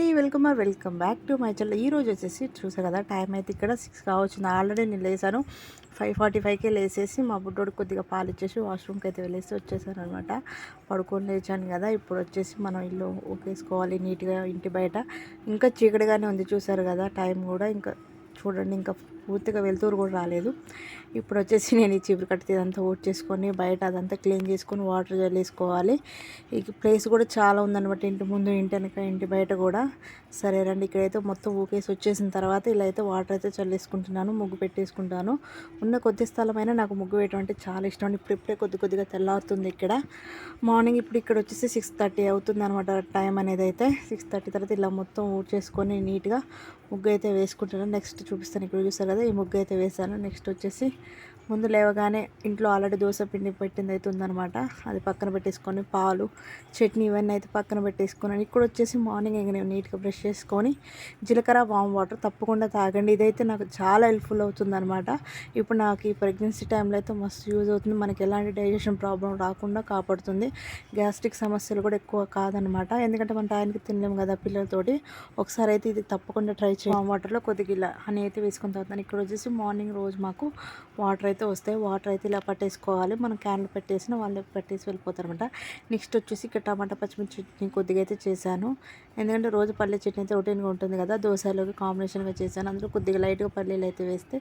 అండి welcome or welcome back to my channel. ఈ రోజు వచ్చేసి చూసా కదా టైం అయితే ఇక్కడ సిక్స్ కావచ్చు. ఆల్రెడీ నేను లేసాను. ఫైవ్ ఫార్టీ ఫైవ్కే లేసేసి మా బుడ్డోడు కొద్దిగా పాలు ఇచ్చేసి వాష్రూమ్కి అయితే వెళ్ళేసి వచ్చేసాను అనమాట పడుకొని లేచాను కదా ఇప్పుడు వచ్చేసి మనం ఇల్లు ఊకేసుకోవాలి నీట్గా ఇంటి బయట. ఇంకా చీకటిగానే ఉంది చూసారు కదా టైం కూడా. ఇంకా చూడండి ఇంకా పూర్తిగా వెళ్తూరు కూడా రాలేదు. ఇప్పుడు వచ్చేసి నేను ఈ చీపురు కట్టి ఇదంతా ఊడ్ చేసుకొని బయట అదంతా క్లీన్ చేసుకొని వాటర్ చల్లేసుకోవాలి ఈ ప్లేస్ కూడా చాలా ఉందన్నమాట ఇంటి ముందు ఇంటి వెనక ఇంటి బయట కూడా. సరే రండి ఇక్కడైతే మొత్తం ఊకేసి వచ్చేసిన తర్వాత ఇలా అయితే వాటర్ అయితే చల్లేసుకుంటున్నాను ముగ్గు పెట్టేసుకుంటాను. ఉన్న కొద్ది స్థలమైనా నాకు ముగ్గు వేయడం అంటే చాలా ఇష్టం ఇప్పుడు ఇప్పుడే కొద్ది కొద్దిగా తెల్లారుతుంది ఇక్కడ. మార్నింగ్ ఇప్పుడు ఇక్కడ వచ్చేసి సిక్స్ థర్టీ అవుతుంది అనమాట టైం అనేది అయితే. సిక్స్ థర్టీ తర్వాత ఇలా మొత్తం ఊడ్చేసుకొని నీట్గా ముగ్గు అయితే వేసుకుంటున్నాను. నెక్స్ట్ చూపిస్తాను. ఇప్పుడు చూస్తారు కదా ఈ ముగ్గు అయితే వేసాను నెక్స్ట్ వచ్చేసి ముందు లేవగానే ఇంట్లో ఆల్రెడీ దోశ పిండి పెట్టింది అయితే ఉందనమాట అది పక్కన పెట్టేసుకొని పాలు చట్నీ ఇవన్నీ అయితే పక్కన పెట్టేసుకున్నాను ఇక్కడ వచ్చేసి మార్నింగ్ ఇంక నేను నీట్గా బ్రష్ చేసుకొని జీలకర్ర వామ్ వాటర్ తప్పకుండా తాగండి. ఇదైతే నాకు చాలా హెల్ప్ఫుల్ అవుతుంది అనమాట ఇప్పుడు నాకు ఈ ప్రెగ్నెన్సీ టైంలో అయితే మస్తు యూజ్ అవుతుంది. మనకి ఎలాంటి డైజెషన్ ప్రాబ్లం రాకుండా కాపాడుతుంది. గ్యాస్ట్రిక్ సమస్యలు కూడా ఎక్కువ కాదనమాట ఎందుకంటే మన టైంకి తినలేము కదా పిల్లలతోటి. ఒకసారి అయితే ఇది తప్పకుండా ట్రై చేయాలి వాటర్లో కొద్దిగా ఇలా హనీ అయితే వేసుకొని తాగుతాను. ఇక్కడ వచ్చేసి మార్నింగ్ రోజు మాకు వాటర్ అయితే వస్తాయి. వాటర్ అయితే ఇలా పట్టేసుకోవాలి. మనం క్యాన్లు పెట్టేసిన వాళ్ళు పెట్టేసి వెళ్ళిపోతారనమాట నెక్స్ట్ వచ్చేసి ఇక్కడ టమాటా పచ్చిమిర్చి చట్నీ కొద్దిగా అయితే చేశాను. ఎందుకంటే రోజు పల్లె చట్నీ అయితే రొటీన్గా ఉంటుంది కదా. దోశలోకి కాంబినేషన్గా చేశాను. అందులో కొద్దిగా లైట్గా పల్లీలు అయితే వేస్తే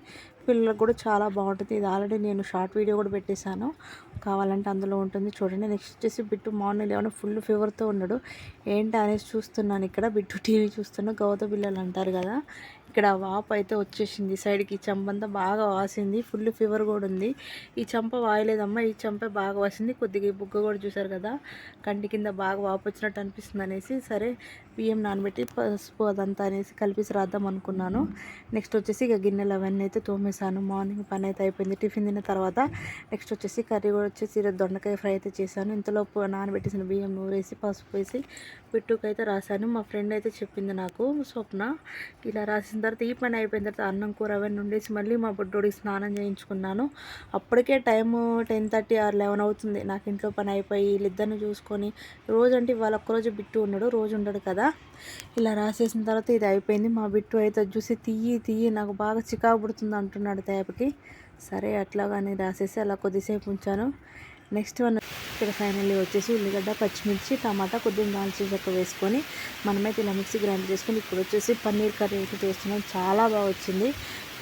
పిల్లలకు కూడా చాలా బాగుంటుంది. ఇది ఆల్రెడీ నేను షార్ట్ వీడియో కూడా పెట్టేశాను. కావాలంటే అందులో ఉంటుంది. చూడండి. నెక్స్ట్ వచ్చేసి బిట్టు మార్నింగ్ ఏమైనా ఫుల్ ఫీవర్తో ఉన్నాడు. ఏంటి అనేసి చూస్తున్నాను ఇక్కడ. బిట్టు టీవీ చూస్తున్నా గౌత పిల్లలు అంటారు కదా. ఇక్కడ వాపు అయితే వచ్చేసింది. సైడ్కి ఈ చంపంతా బాగా వాసింది. ఫుల్ ఫీవర్ కూడా ఉంది. ఈ చంప వాయలేదమ్మా. ఈ చంప బాగా వాసింది. కొద్దిగా ఈ బుగ్గ కూడా చూసారు కదా? కంటి కింద బాగా వాపు వచ్చినట్టు అనిపిస్తుంది అనేసి. సరే బియ్యం నానబెట్టి పసుపు అదంతా అనేసి కలిపేసి రాద్దాం అనుకున్నాను. నెక్స్ట్ వచ్చేసి ఇక గిన్నెలు అవన్నీ అయితే తోమేశాను. మార్నింగ్ పని అయితే అయిపోయింది. టిఫిన్ తిన్న తర్వాత నెక్స్ట్ వచ్చేసి కర్రీ కూడా వచ్చేసి దొండకాయ ఫ్రై అయితే చేశాను. ఇంతలో నానబెట్టేసిన బియ్యం నూరేసి పసుపు వేసి పిట్టుకు అయితే రాశాను. మా ఫ్రెండ్ అయితే చెప్పింది నాకు స్వప్న ఇలా రాసిన తర్వాత ఈ పని అయిపోయిన తర్వాత అన్నం కూర అవన్నీ ఉండేసి మళ్ళీ మా బుడ్డోడికి స్నానం చేయించుకున్నాను. అప్పటికే time ten thirty or eleven అవుతుంది. నాకు ఇంట్లో పని అయిపోయి వీళ్ళిద్దరిని చూసుకొని రోజు అంటే ఇవాళ ఒక్కరోజు బిట్టు ఉన్నాడు రోజు ఉండడు కదా. ఇలా రాసేసిన తర్వాత ఇది అయిపోయింది. మా బిట్టు అయితే చూసి తీయి తీయి నాకు బాగా చికాకు పుడుతుంది అంటున్నాడు తేపకి సరే అట్లాగానే రాసేసి అలా కొద్దిసేపు ఉంచాను. నెక్స్ట్ వన్ ఇక్కడ ఫైనల్లీ వచ్చేసి ఉల్లిగడ్డ పచ్చిమిర్చి టమాటా కొద్దిగా దాల్చిన చెక్క వేసుకొని మనమైతే ఇలా మిక్సీ గ్రైండ్ చేసుకొని ఇప్పుడు వచ్చేసి పన్నీర్ కర్రీ అయితే చేస్తున్నాం. చాలా బాగా వచ్చింది.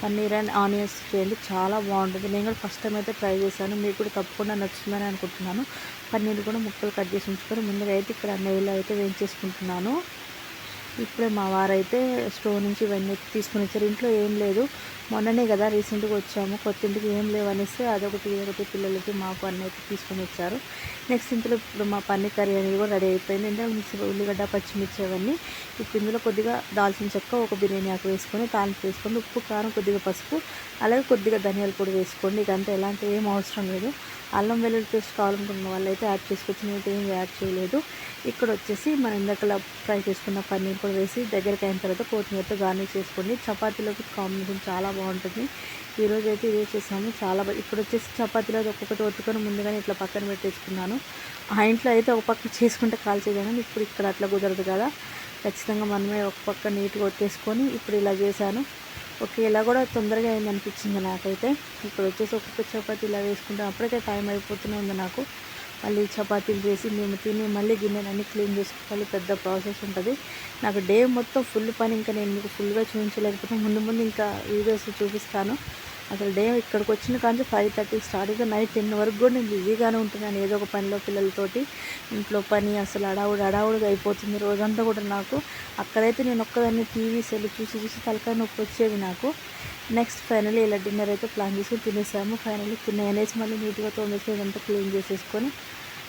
పన్నీర్ అండ్ ఆనియన్స్ చేయండి. చాలా బాగుంటుంది. నేను కూడా ఫస్ట్ టైం అయితే ట్రై చేశాను. మీకు కూడా తప్పకుండా నచ్చుతుందని అనుకుంటున్నాను. పన్నీర్ కూడా ముక్కలు కట్ చేసి ఉంచుకొని ముందుగా అయితే ఇక్కడ నెయ్యిలో అయితే వేయించేసుకుంటున్నాను. ఇప్పుడే మా వారైతే స్టోర్ నుంచి ఇవన్నీ తీసుకుని వచ్చారు. ఇంట్లో ఏం లేదు. మొన్ననే కదా రీసెంట్గా వచ్చాము. కొత్త ఇంటికి ఏం లేవు అదొకటి ఒకటి పిల్లలకి మాకు అన్నీ అయితే తీసుకొని వచ్చారు. నెక్స్ట్ ఇందులో ఇప్పుడు మా పన్నీర్ కర్రీ అనేది కూడా రెడీ అయిపోయింది. ఇందులో మిక్సీ ఉల్లిగడ్డ పచ్చిమిర్చి అవన్నీ ఇప్పుడు ఇందులో కొద్దిగా దాల్చిన చెక్క ఒక బిర్యానీ ఆకు వేసుకొని తాలింపు వేసుకోండి ఉప్పు కారం కొద్దిగా పసుపు అలాగే కొద్దిగా ధనియాల పొడి వేసుకోండి. ఇదంతా ఎలాంటి ఏం అవసరం లేదు. అల్లం వెల్లుల్లి పేస్ట్ కావాలనుకున్న వాళ్ళు అయితే యాడ్ చేసుకోవచ్చు నేను ఏం యాడ్ చేయలేదు. ఇక్కడ వచ్చేసి మనం ఇందాక ఫ్రై చేసుకున్న పన్నీర్ కూడా వేసి దగ్గరికి అయిన తర్వాత కొత్తిమీరతో గార్నిష్ చేసుకోండి. చపాతీలోకి కాంబినేషన్ చాలా బాగుంటుంది. ఈరోజు అయితే ఇదే చేసాము. చాలా బాగా ఇప్పుడు వచ్చేసి చపాతీలో ఒక్కొక్కటి ఒత్తుకొని ముందుగానే ఇట్లా పక్కన పెట్టేసుకున్నాను. ఆ ఇంట్లో అయితే ఒక పక్క చేసుకుంటే కాల్ ఇప్పుడు ఇక్కడ అట్లా కుదరదు కదా. ఖచ్చితంగా మనమే ఒక పక్క నీట్గా ఒత్తేసుకొని ఇప్పుడు ఇలా చేశాను. ఓకే ఇలా కూడా తొందరగా అయింది అనిపించింది నాకైతే. ఇప్పుడు వచ్చేసి ఒక్కొక్క చపాతీ ఇలా వేసుకుంటే అప్పటికే టైం అయిపోతూనే ఉంది నాకు. మళ్ళీ చపాతీలు చేసి మేము తిని మళ్ళీ గిన్నెలన్నీ క్లీన్ చేసుకోవాలి. పెద్ద ప్రాసెస్ ఉంటుంది. నాకు డే మొత్తం ఫుల్ పని. ఇంకా నేను మీకు ఫుల్గా చూపించలేకపోతే ముందు ముందు ఇంకా వీడియోస్ చూపిస్తాను. అసలు డే ఇక్కడికి వచ్చిన కానీ ఫైవ్ థర్టీ స్టార్ట్ అయితే నైట్ టెన్ వరకు కూడా నేను బిజీగానే ఉంటున్నాను ఏదో ఒక పనిలో పిల్లలతోటి. ఇంట్లో పని అసలు అడావుడు అడావుడిగా అయిపోతుంది రోజంతా కూడా నాకు. అక్కడైతే నేను ఒక్కదాన్ని టీవీ సెల్ చూసి చూసి తలకాయ నొప్పి వచ్చేది నాకు. నెక్స్ట్ ఫైనల్లీ ఇలా డిన్నర్ అయితే ప్లాన్ చేసుకుని తినేసాము. ఫైనల్లీ తినేసి మళ్ళీ నీట్గా తోమేసి ఇదంతా క్లీన్ చేసేసుకొని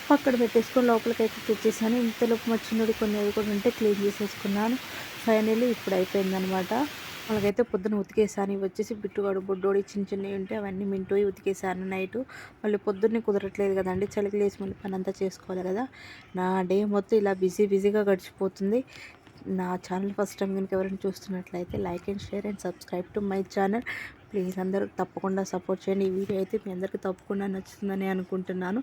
పక్కన పెట్టేసుకొని లోపలికి అయితే తెచ్చేసాను. ఇంతలోపు మా చిన్నడు కొన్ని కూడా ఉంటే క్లీన్ చేసేసుకున్నాను. ఫైనల్లీ ఇప్పుడు అయిపోయిందనమాట వాళ్ళకైతే పొద్దున ఉతికేసాను ఇవి వచ్చేసి బిట్టుగాడు బొడ్డోడి చిన్న చిన్నవి ఉంటే అవన్నీ మింటోయి ఉతికేసాను నైట్. మళ్ళీ పొద్దున్నే కుదరట్లేదు కదండి చలికి లేసి మళ్ళీ పని అంతా చేసుకోవాలి కదా. నా డే మొత్తం ఇలా బిజీ బిజీగా గడిచిపోతుంది. నా ఛానల్ ఫస్ట్ టైం కనుక ఎవరైనా చూస్తున్నట్లయితే like and share and subscribe to my channel. Please అందరూ తప్పకుండా సపోర్ట్ చేయండి. ఈ వీడియో అయితే మీ అందరికీ తప్పకుండా నచ్చుతుందని అనుకుంటున్నాను.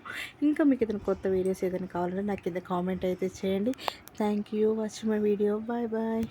ఇంకా మీకు ఏదైనా కొత్త వీడియోస్ ఏదైనా కావాలంటే నాకు కింద కామెంట్ అయితే చేయండి. Thank you watch my video. Bye bye.